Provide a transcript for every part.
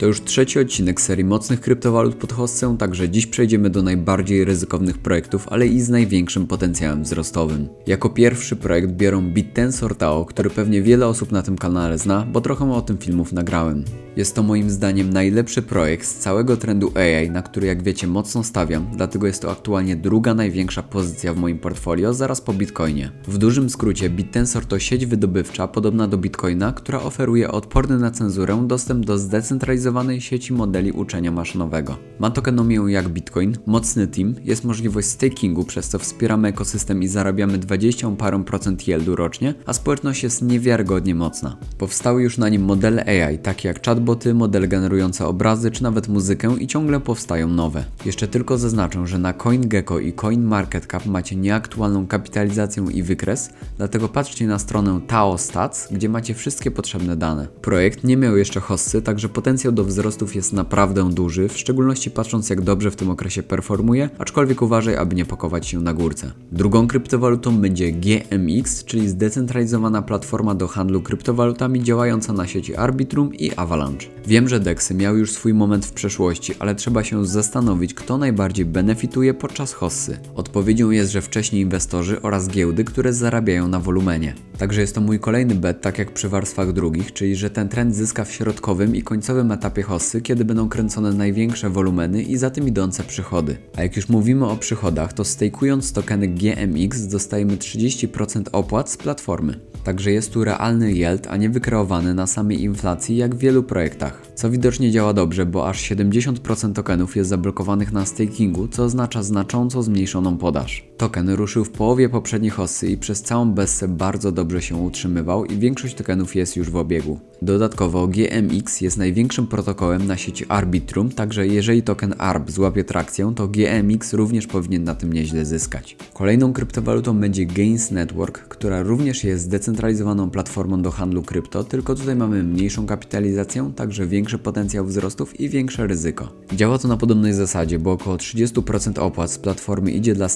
To już trzeci odcinek serii mocnych kryptowalut pod hossę, także dziś przejdziemy do najbardziej ryzykownych projektów, ale i z największym potencjałem wzrostowym. Jako pierwszy projekt biorą BitTensor Tao, który pewnie wiele osób na tym kanale zna, bo trochę o tym filmów nagrałem. Jest to moim zdaniem najlepszy projekt z całego trendu AI, na który jak wiecie mocno stawiam, dlatego jest to aktualnie druga największa pozycja w moim portfolio zaraz po Bitcoinie. W dużym skrócie BitTensor to sieć wydobywcza podobna do Bitcoina, która oferuje odporny na cenzurę dostęp do zdecentralizowanej sieci modeli uczenia maszynowego. Ma tokenomię jak Bitcoin, mocny team, jest możliwość stakingu, przez co wspieramy ekosystem i zarabiamy 20 parę procent yieldu rocznie, a społeczność jest niewiarygodnie mocna. Powstały już na nim modele AI, takie jak chatboty, modele generujące obrazy czy nawet muzykę i ciągle powstają nowe. Jeszcze tylko zaznaczę, że na CoinGecko i CoinMarketCap macie nieaktualną kapitalizację i wykres, dlatego patrzcie na stronę Tao Stats, gdzie macie wszystkie potrzebne dane. Projekt nie miał jeszcze hossy, także potencjał do wzrostów jest naprawdę duży, w szczególności patrząc jak dobrze w tym okresie performuje, aczkolwiek uważaj, aby nie pakować się na górce. Drugą kryptowalutą będzie GMX, czyli zdecentralizowana platforma do handlu kryptowalutami działająca na sieci Arbitrum i Avalanche. Wiem, że DEXy miały już swój moment w przeszłości, ale trzeba się zastanowić, kto najbardziej benefituje podczas hossy. Odpowiedzią jest, że wcześniej inwestorzy oraz giełdy, które zarabiają na wolumenie. Także jest to mój kolejny bet, tak jak przy warstwach drugich, czyli że ten trend zyska w środkowym i końcowym etapie hossy, kiedy będą kręcone największe wolumeny i za tym idące przychody. A jak już mówimy o przychodach, to stejkując tokeny GMX dostajemy 30% opłat z platformy. Także jest tu realny yield, a nie wykreowany na samej inflacji jak w wielu projektach. Co widocznie działa dobrze, bo aż 70% tokenów jest zablokowanych na stakingu, co oznacza znacząco zmniejszoną podaż. Token ruszył w połowie poprzedniej hossy i przez całą bessę bardzo dobrze się utrzymywał i większość tokenów jest już w obiegu. Dodatkowo GMX jest największym protokołem na sieci Arbitrum, także jeżeli token ARB złapie trakcję, to GMX również powinien na tym nieźle zyskać. Kolejną kryptowalutą będzie Gains Network, która również jest zdecentralizowaną platformą do handlu krypto, tylko tutaj mamy mniejszą kapitalizację, także większy potencjał wzrostów i większe ryzyko. Działa to na podobnej zasadzie, bo około 30% opłat z platformy idzie dla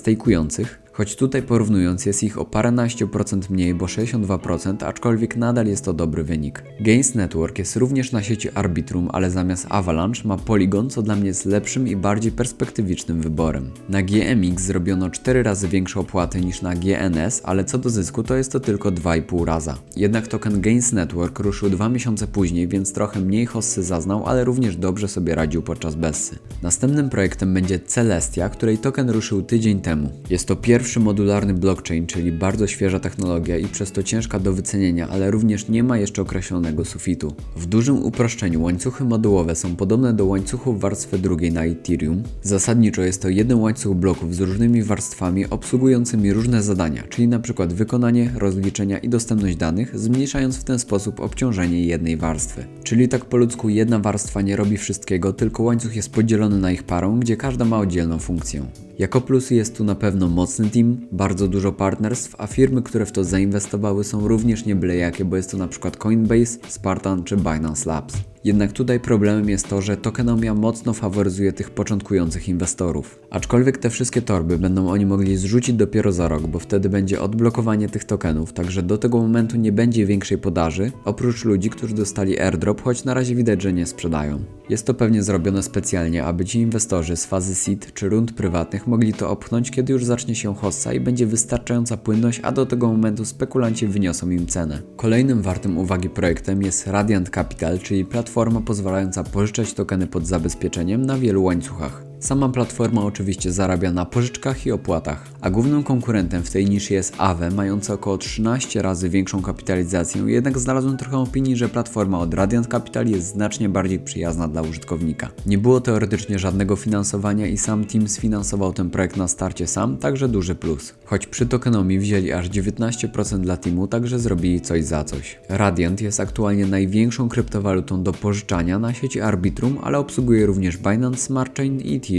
цих. Choć tutaj porównując jest ich o paręnaście procent mniej, bo 62%, aczkolwiek nadal jest to dobry wynik. Gains Network jest również na sieci Arbitrum, ale zamiast Avalanche ma Polygon, co dla mnie jest lepszym i bardziej perspektywicznym wyborem. Na GMX zrobiono 4 razy większe opłaty niż na GNS, ale co do zysku to jest to tylko 2,5 raza. Jednak token Gains Network ruszył 2 miesiące później, więc trochę mniej hossy zaznał, ale również dobrze sobie radził podczas Bessy. Następnym projektem będzie Celestia, której token ruszył tydzień temu. Jest to pierwszy modularny blockchain, czyli bardzo świeża technologia i przez to ciężka do wycenienia, ale również nie ma jeszcze określonego sufitu. W dużym uproszczeniu łańcuchy modułowe są podobne do łańcuchów warstwy drugiej na Ethereum. Zasadniczo jest to jeden łańcuch bloków z różnymi warstwami obsługującymi różne zadania, czyli np. wykonanie, rozliczenia i dostępność danych, zmniejszając w ten sposób obciążenie jednej warstwy. Czyli tak po ludzku jedna warstwa nie robi wszystkiego, tylko łańcuch jest podzielony na ich parę, gdzie każda ma oddzielną funkcję. Jako plusy jest tu na pewno mocny team, bardzo dużo partnerstw, a firmy, które w to zainwestowały są również nie byle jakie, bo jest to na przykład Coinbase, Spartan czy Binance Labs. Jednak tutaj problemem jest to, że tokenomia mocno faworyzuje tych początkujących inwestorów. Aczkolwiek te wszystkie torby będą oni mogli zrzucić dopiero za rok, bo wtedy będzie odblokowanie tych tokenów, także do tego momentu nie będzie większej podaży, oprócz ludzi, którzy dostali airdrop, choć na razie widać, że nie sprzedają. Jest to pewnie zrobione specjalnie, aby ci inwestorzy z fazy seed czy rund prywatnych mogli to opchnąć, kiedy już zacznie się hossa i będzie wystarczająca płynność, a do tego momentu spekulanci wyniosą im cenę. Kolejnym wartym uwagi projektem jest Radiant Capital, czyli platforma pozwalająca pożyczać tokeny pod zabezpieczeniem na wielu łańcuchach. Sama platforma oczywiście zarabia na pożyczkach i opłatach, a głównym konkurentem w tej niszy jest Aave, mająca około 13 razy większą kapitalizację, jednak znalazłem trochę opinii, że platforma od Radiant Capital jest znacznie bardziej przyjazna dla użytkownika. Nie było teoretycznie żadnego finansowania i sam team sfinansował ten projekt na starcie sam, także duży plus. Choć przy tokenomii wzięli aż 19% dla teamu, także zrobili coś za coś. Radiant jest aktualnie największą kryptowalutą do pożyczania na sieci Arbitrum, ale obsługuje również Binance Smart Chain i Ethereum.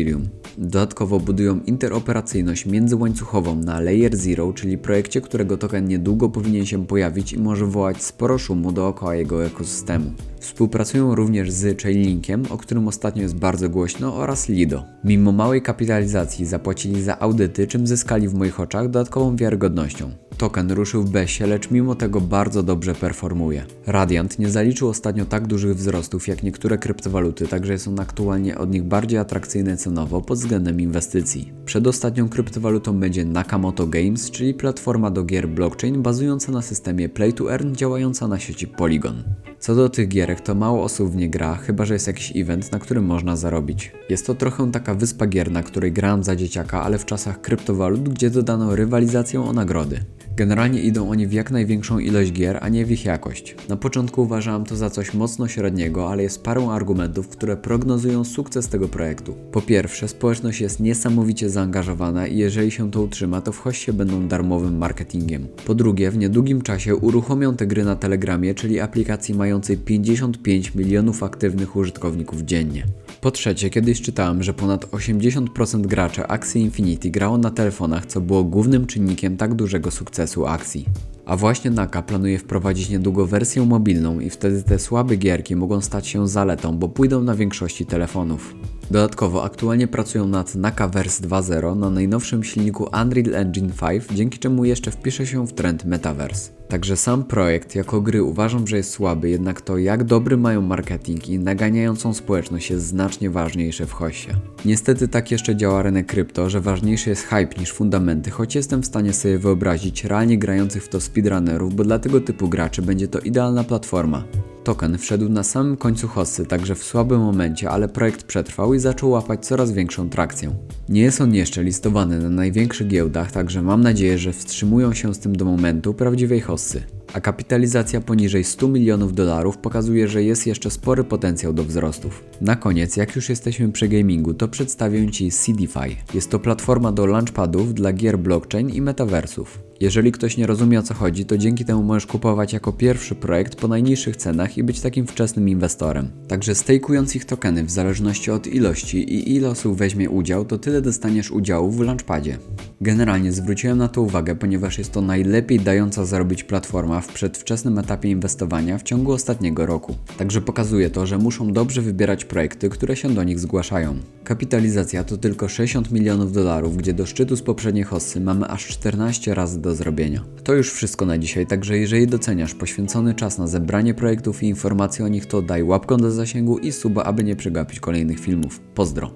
Dodatkowo budują interoperacyjność międzyłańcuchową na Layer Zero, czyli projekcie, którego token niedługo powinien się pojawić i może wywołać sporo szumu dookoła jego ekosystemu. Współpracują również z Chainlinkiem, o którym ostatnio jest bardzo głośno, oraz Lido. Mimo małej kapitalizacji zapłacili za audyty, czym zyskali w moich oczach dodatkową wiarygodnością. Token ruszył w besie, lecz mimo tego bardzo dobrze performuje. Radiant nie zaliczył ostatnio tak dużych wzrostów jak niektóre kryptowaluty, także jest on aktualnie od nich bardziej atrakcyjny cenowo pod względem inwestycji. Przedostatnią kryptowalutą będzie Nakamoto Games, czyli platforma do gier blockchain bazująca na systemie Play to Earn działająca na sieci Polygon. Co do tych gierek, to mało osób w nie gra, chyba że jest jakiś event, na którym można zarobić. Jest to trochę taka wyspa gier, na której grałem za dzieciaka, ale w czasach kryptowalut, gdzie dodano rywalizację o nagrody. Generalnie idą oni w jak największą ilość gier, a nie w ich jakość. Na początku uważałem to za coś mocno średniego, ale jest parę argumentów, które prognozują sukces tego projektu. Po pierwsze, społeczność jest niesamowicie zaangażowana i jeżeli się to utrzyma, to w hoście będą darmowym marketingiem. Po drugie, w niedługim czasie uruchomią te gry na Telegramie, czyli aplikacji mającej 55 milionów aktywnych użytkowników dziennie. Po trzecie, kiedyś czytałem, że ponad 80% graczy Axie Infinity grało na telefonach, co było głównym czynnikiem tak dużego sukcesu akcji. A właśnie Naka planuje wprowadzić niedługo wersję mobilną i wtedy te słabe gierki mogą stać się zaletą, bo pójdą na większości telefonów. Dodatkowo aktualnie pracują nad Nakaverse 2.0 na najnowszym silniku Unreal Engine 5, dzięki czemu jeszcze wpisze się w trend Metaverse. Także sam projekt jako gry uważam, że jest słaby, jednak to jak dobry mają marketing i naganiającą społeczność jest znacznie ważniejsze w hoście. Niestety tak jeszcze działa rynek krypto, że ważniejszy jest hype niż fundamenty, choć jestem w stanie sobie wyobrazić realnie grających w to speedrunnerów, bo dla tego typu graczy będzie to idealna platforma. Token wszedł na samym końcu hossy, także w słabym momencie, ale projekt przetrwał i zaczął łapać coraz większą trakcję. Nie jest on jeszcze listowany na największych giełdach, także mam nadzieję, że wstrzymują się z tym do momentu prawdziwej hossy. A kapitalizacja poniżej 100 milionów dolarów pokazuje, że jest jeszcze spory potencjał do wzrostów. Na koniec, jak już jesteśmy przy gamingu, to przedstawię Ci CDFI. Jest to platforma do launchpadów dla gier blockchain i metaversów. Jeżeli ktoś nie rozumie o co chodzi, to dzięki temu możesz kupować jako pierwszy projekt po najniższych cenach i być takim wczesnym inwestorem. Także stejkując ich tokeny w zależności od ilości i ile osób weźmie udział, to tyle dostaniesz udziałów w launchpadzie. Generalnie zwróciłem na to uwagę, ponieważ jest to najlepiej dająca zarobić platforma w przedwczesnym etapie inwestowania w ciągu ostatniego roku. Także pokazuje to, że muszą dobrze wybierać projekty, które się do nich zgłaszają. Kapitalizacja to tylko 60 milionów dolarów, gdzie do szczytu z poprzedniej hossy mamy aż 14 razy do zrobienia. To już wszystko na dzisiaj, także jeżeli doceniasz poświęcony czas na zebranie projektów i informacji o nich, to daj łapkę do zasięgu i suba, aby nie przegapić kolejnych filmów. Pozdro!